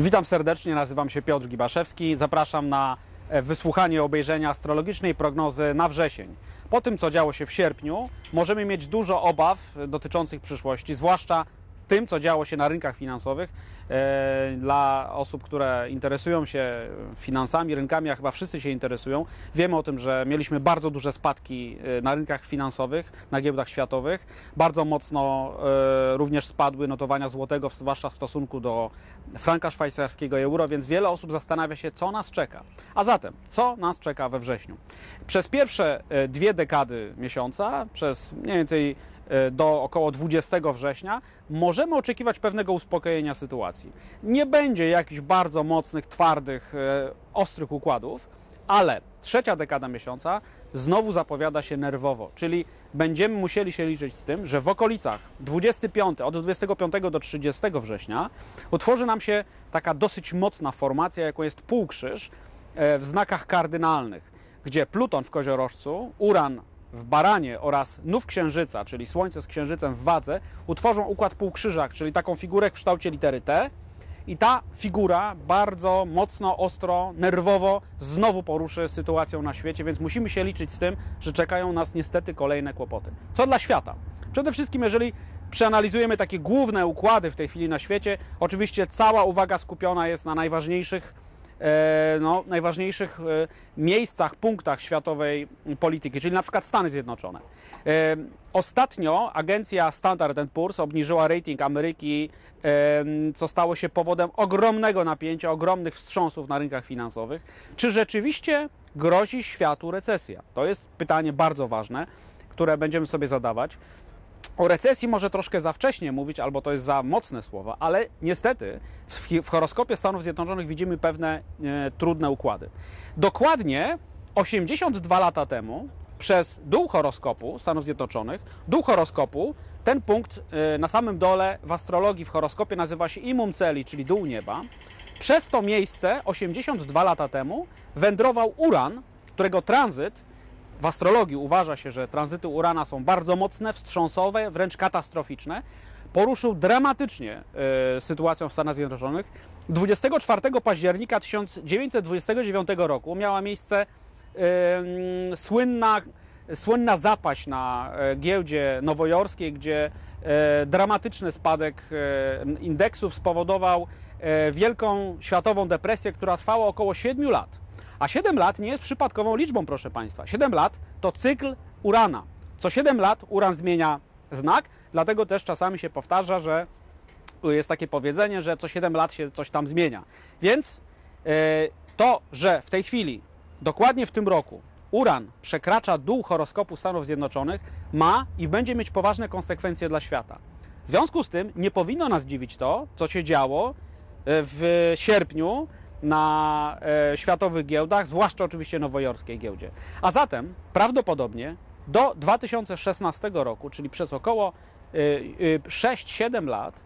Witam serdecznie, nazywam się Piotr Gibaszewski. Zapraszam na e, wysłuchanie obejrzenia astrologicznej prognozy na wrzesień. Po tym, co działo się w sierpniu, możemy mieć dużo obaw dotyczących przyszłości, zwłaszcza tym, co działo się na rynkach finansowych. E, Dla osób, które interesują się finansami, rynkami, a chyba wszyscy się interesują, wiemy o tym, że mieliśmy bardzo duże spadki e, na rynkach finansowych, na giełdach światowych. Bardzo mocno e, również spadły notowania złotego, zwłaszcza w stosunku do franka szwajcarskiego euro, więc wiele osób zastanawia się, co nas czeka. A zatem, co nas czeka we wrześniu? Przez pierwsze dwie dekady miesiąca, przez mniej więcej do około 20 września, możemy oczekiwać pewnego uspokojenia sytuacji. Nie będzie jakichś bardzo mocnych, twardych, e, ostrych układów, ale trzecia dekada miesiąca znowu zapowiada się nerwowo, czyli będziemy musieli się liczyć z tym, że w okolicach 25, od 25 do 30 września utworzy nam się taka dosyć mocna formacja, jaką jest półkrzyż e, w znakach kardynalnych, gdzie Pluton w koziorożcu, Uran w baranie oraz nów księżyca, czyli Słońce z księżycem w wadze, utworzą układ półkrzyżak, czyli taką figurę w kształcie litery T. I ta figura bardzo mocno, ostro, nerwowo znowu poruszy sytuacją na świecie, więc musimy się liczyć z tym, że czekają nas niestety kolejne kłopoty. Co dla świata? Przede wszystkim, jeżeli przeanalizujemy takie główne układy w tej chwili na świecie, oczywiście cała uwaga skupiona jest na najważniejszych no, najważniejszych e, miejscach, punktach światowej polityki, czyli na przykład Stany Zjednoczone. E, Ostatnio agencja Standard Poor's obniżyła rating Ameryki, e, co stało się powodem ogromnego napięcia, ogromnych wstrząsów na rynkach finansowych. Czy rzeczywiście grozi światu recesja? To jest pytanie bardzo ważne, które będziemy sobie zadawać. O recesji może troszkę za wcześnie mówić, albo to jest za mocne słowa, ale niestety w, w horoskopie Stanów Zjednoczonych widzimy pewne e, trudne układy. Dokładnie 82 lata temu przez dół horoskopu Stanów Zjednoczonych, dół horoskopu, ten punkt e, na samym dole w astrologii w horoskopie nazywa się imum celi, czyli dół nieba. Przez to miejsce 82 lata temu wędrował Uran, którego tranzyt w astrologii uważa się, że tranzyty Urana są bardzo mocne, wstrząsowe, wręcz katastroficzne. Poruszył dramatycznie e, sytuację w Stanach Zjednoczonych. 24 października 1929 roku miała miejsce e, słynna, słynna zapaść na e, giełdzie nowojorskiej, gdzie e, dramatyczny spadek indeksów spowodował wielką światową depresję, która trwała około 7 lat. A 7 lat nie jest przypadkową liczbą, proszę Państwa. 7 lat to cykl Urana. Co 7 lat Uran zmienia znak, dlatego też czasami się powtarza, że jest takie powiedzenie, że co 7 lat się coś tam zmienia. Więc e, to, że w tej chwili, dokładnie w tym roku, Uran przekracza dół horoskopu Stanów Zjednoczonych, ma i będzie mieć poważne konsekwencje dla świata. W związku z tym nie powinno nas dziwić to, co się działo e, w sierpniu na e, światowych giełdach, zwłaszcza oczywiście nowojorskiej giełdzie. A zatem prawdopodobnie do 2016 roku, czyli przez około e, e, 6-7 lat,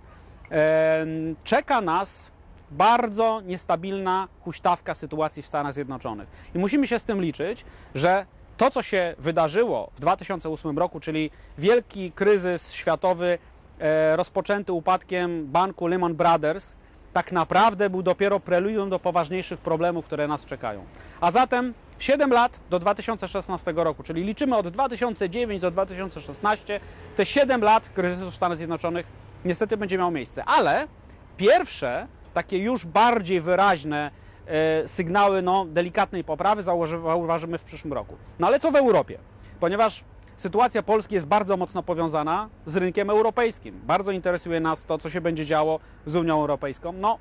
e, czeka nas bardzo niestabilna huśtawka sytuacji w Stanach Zjednoczonych. I musimy się z tym liczyć, że to, co się wydarzyło w 2008 roku, czyli wielki kryzys światowy e, rozpoczęty upadkiem banku Lehman Brothers, tak naprawdę był dopiero preludium do poważniejszych problemów, które nas czekają. A zatem 7 lat do 2016 roku, czyli liczymy od 2009 do 2016, te 7 lat kryzysu w Stanach Zjednoczonych niestety będzie miało miejsce. Ale pierwsze, takie już bardziej wyraźne e, sygnały no, delikatnej poprawy zauważy- zauważymy w przyszłym roku. No ale co w Europie? Ponieważ sytuacja Polski jest bardzo mocno powiązana z rynkiem europejskim. Bardzo interesuje nas to, co się będzie działo z Unią Europejską. No,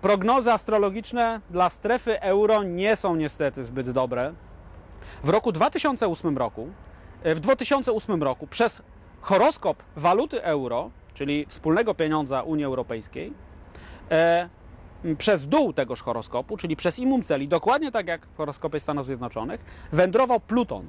prognozy astrologiczne dla strefy euro nie są niestety zbyt dobre. W roku 2008 roku, e, w 2008 roku przez horoskop waluty euro, czyli wspólnego pieniądza Unii Europejskiej, e, przez dół tegoż horoskopu, czyli przez imum celi, dokładnie tak jak w horoskopie Stanów Zjednoczonych, wędrował Pluton.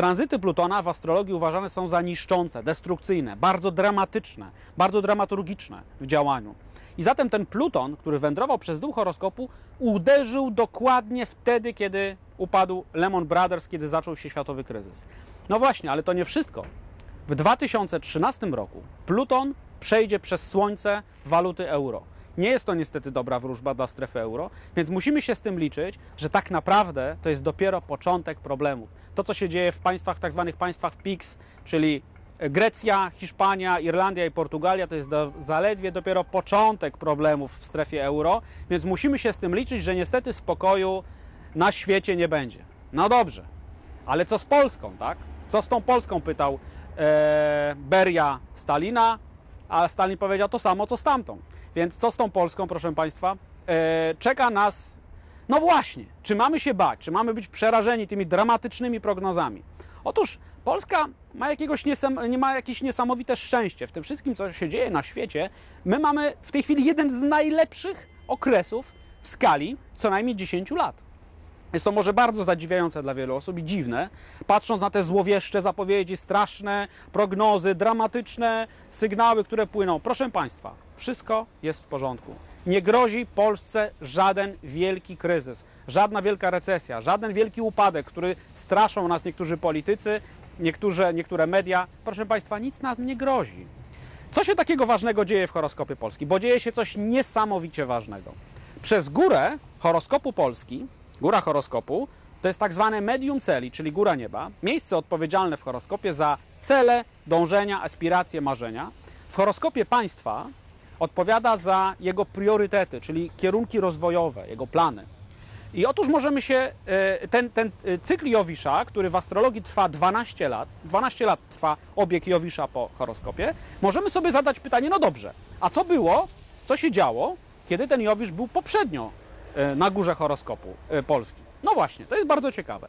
Tranzyty Plutona w astrologii uważane są za niszczące, destrukcyjne, bardzo dramatyczne, bardzo dramaturgiczne w działaniu. I zatem ten Pluton, który wędrował przez dół horoskopu, uderzył dokładnie wtedy, kiedy upadł Lehman Brothers, kiedy zaczął się światowy kryzys. No właśnie, ale to nie wszystko. W 2013 roku Pluton przejdzie przez Słońce waluty euro. Nie jest to niestety dobra wróżba dla strefy euro, więc musimy się z tym liczyć, że tak naprawdę to jest dopiero początek problemów. To, co się dzieje w państwach, tak zwanych państwach PIX, czyli Grecja, Hiszpania, Irlandia i Portugalia to jest do, zaledwie dopiero początek problemów w strefie euro, więc musimy się z tym liczyć, że niestety spokoju na świecie nie będzie. No dobrze, ale co z Polską, tak? Co z tą Polską, pytał e, Beria Stalina, a Stalin powiedział to samo, co z tamtą. Więc co z tą Polską, proszę Państwa? E, czeka nas, no właśnie, czy mamy się bać, czy mamy być przerażeni tymi dramatycznymi prognozami? Otóż Polska ma, jakiegoś niesam, nie ma jakieś niesamowite szczęście w tym wszystkim, co się dzieje na świecie. My mamy w tej chwili jeden z najlepszych okresów w skali co najmniej 10 lat. Jest to może bardzo zadziwiające dla wielu osób i dziwne, patrząc na te złowieszcze zapowiedzi, straszne prognozy, dramatyczne sygnały, które płyną. Proszę Państwa, wszystko jest w porządku. Nie grozi Polsce żaden wielki kryzys, żadna wielka recesja, żaden wielki upadek, który straszą nas niektórzy politycy, niektóre, niektóre media. Proszę Państwa, nic nam nie grozi. Co się takiego ważnego dzieje w horoskopie Polski? Bo dzieje się coś niesamowicie ważnego. Przez górę horoskopu Polski Góra horoskopu to jest tak zwane medium celi, czyli góra nieba, miejsce odpowiedzialne w horoskopie za cele, dążenia, aspiracje, marzenia. W horoskopie państwa odpowiada za jego priorytety, czyli kierunki rozwojowe, jego plany. I otóż możemy się, e, ten, ten e, cykl Jowisza, który w astrologii trwa 12 lat, 12 lat trwa obieg Jowisza po horoskopie, możemy sobie zadać pytanie, no dobrze, a co było, co się działo, kiedy ten Jowisz był poprzednio na górze horoskopu e, Polski. No właśnie, to jest bardzo ciekawe.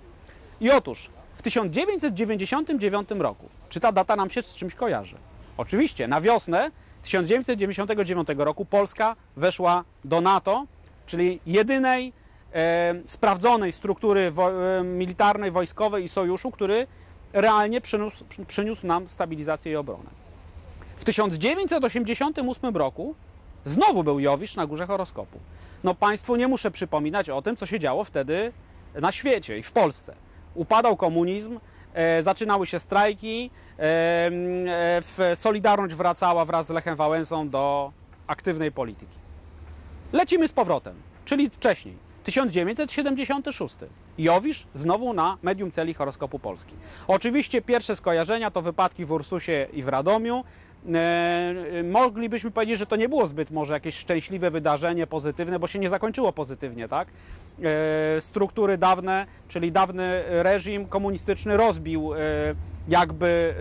I otóż w 1999 roku, czy ta data nam się z czymś kojarzy? Oczywiście, na wiosnę 1999 roku Polska weszła do NATO, czyli jedynej e, sprawdzonej struktury wo, e, militarnej, wojskowej i sojuszu, który realnie przyniósł, przyniósł nam stabilizację i obronę. W 1988 roku znowu był Jowisz na górze horoskopu no Państwu nie muszę przypominać o tym, co się działo wtedy na świecie i w Polsce. Upadał komunizm, e, zaczynały się strajki, e, e, Solidarność wracała wraz z Lechem Wałęsą do aktywnej polityki. Lecimy z powrotem, czyli wcześniej. 1976. Jowisz znowu na medium celi horoskopu Polski. Oczywiście pierwsze skojarzenia to wypadki w Ursusie i w Radomiu. E, moglibyśmy powiedzieć, że to nie było zbyt może jakieś szczęśliwe wydarzenie, pozytywne, bo się nie zakończyło pozytywnie, tak? E, struktury dawne, czyli dawny reżim komunistyczny rozbił e, jakby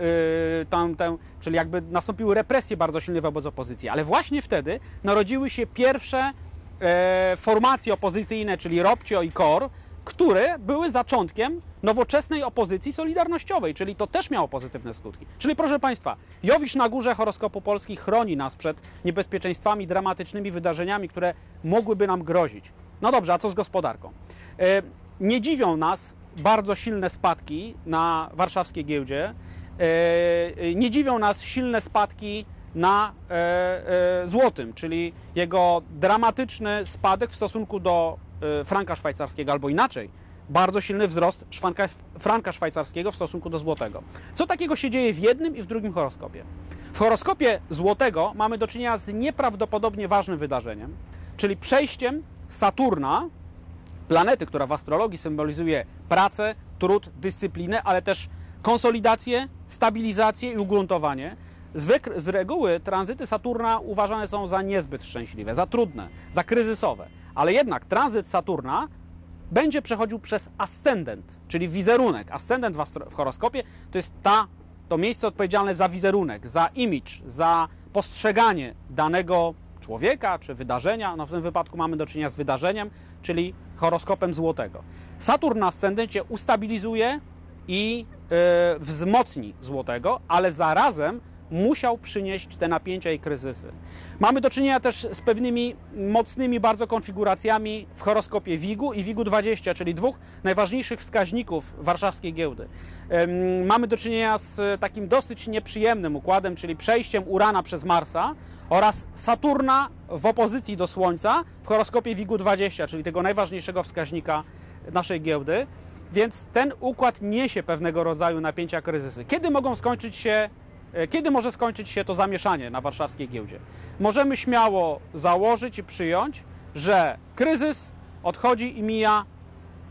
tamtę, czyli jakby nastąpiły represje bardzo silne wobec opozycji, ale właśnie wtedy narodziły się pierwsze formacje opozycyjne, czyli Robcio i KOR, które były zaczątkiem nowoczesnej opozycji solidarnościowej, czyli to też miało pozytywne skutki. Czyli proszę Państwa, Jowisz na górze horoskopu Polski chroni nas przed niebezpieczeństwami, dramatycznymi wydarzeniami, które mogłyby nam grozić. No dobrze, a co z gospodarką? E, nie dziwią nas bardzo silne spadki na warszawskiej giełdzie. E, nie dziwią nas silne spadki na e, złotym, czyli jego dramatyczny spadek w stosunku do Y, franka szwajcarskiego, albo inaczej, bardzo silny wzrost franka, franka szwajcarskiego w stosunku do złotego. Co takiego się dzieje w jednym i w drugim horoskopie? W horoskopie złotego mamy do czynienia z nieprawdopodobnie ważnym wydarzeniem, czyli przejściem Saturna, planety, która w astrologii symbolizuje pracę, trud, dyscyplinę, ale też konsolidację, stabilizację i ugruntowanie. Z reguły tranzyty Saturna uważane są za niezbyt szczęśliwe, za trudne, za kryzysowe. Ale jednak tranzyt Saturna będzie przechodził przez ascendent, czyli wizerunek. Ascendent w horoskopie to jest ta, to miejsce odpowiedzialne za wizerunek, za image, za postrzeganie danego człowieka czy wydarzenia. No w tym wypadku mamy do czynienia z wydarzeniem, czyli horoskopem złotego. Saturn na ascendencie ustabilizuje i yy, wzmocni złotego, ale zarazem musiał przynieść te napięcia i kryzysy. Mamy do czynienia też z pewnymi mocnymi bardzo konfiguracjami w horoskopie WIG-u i WIG-u 20, czyli dwóch najważniejszych wskaźników warszawskiej giełdy. Mamy do czynienia z takim dosyć nieprzyjemnym układem, czyli przejściem Urana przez Marsa oraz Saturna w opozycji do Słońca w horoskopie WIG-u 20, czyli tego najważniejszego wskaźnika naszej giełdy. Więc ten układ niesie pewnego rodzaju napięcia, kryzysy. Kiedy mogą skończyć się Kiedy może skończyć się to zamieszanie na warszawskiej giełdzie? Możemy śmiało założyć i przyjąć, że kryzys odchodzi i mija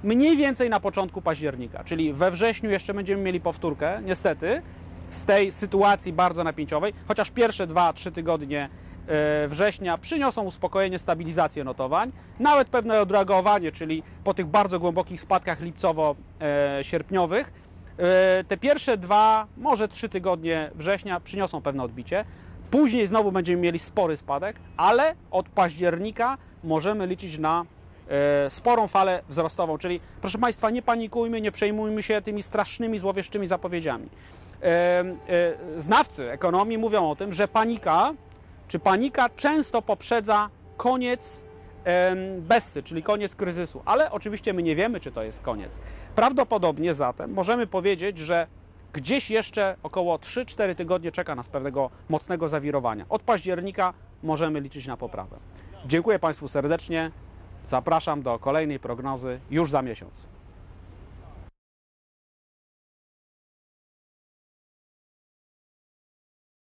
mniej więcej na początku października, czyli we wrześniu jeszcze będziemy mieli powtórkę, niestety, z tej sytuacji bardzo napięciowej, chociaż pierwsze 2-3 tygodnie e, września przyniosą uspokojenie, stabilizację notowań, nawet pewne odreagowanie, czyli po tych bardzo głębokich spadkach lipcowo-sierpniowych, e, te pierwsze dwa, może trzy tygodnie września przyniosą pewne odbicie. Później znowu będziemy mieli spory spadek, ale od października możemy liczyć na e, sporą falę wzrostową. Czyli, proszę Państwa, nie panikujmy, nie przejmujmy się tymi strasznymi, złowieszczymi zapowiedziami. E, e, Znawcy ekonomii mówią o tym, że panika, czy panika często poprzedza koniec Bessy, czyli koniec kryzysu. Ale oczywiście my nie wiemy, czy to jest koniec. Prawdopodobnie zatem możemy powiedzieć, że gdzieś jeszcze około 3-4 tygodnie czeka nas pewnego mocnego zawirowania. Od października możemy liczyć na poprawę. Dziękuję Państwu serdecznie. Zapraszam do kolejnej prognozy już za miesiąc.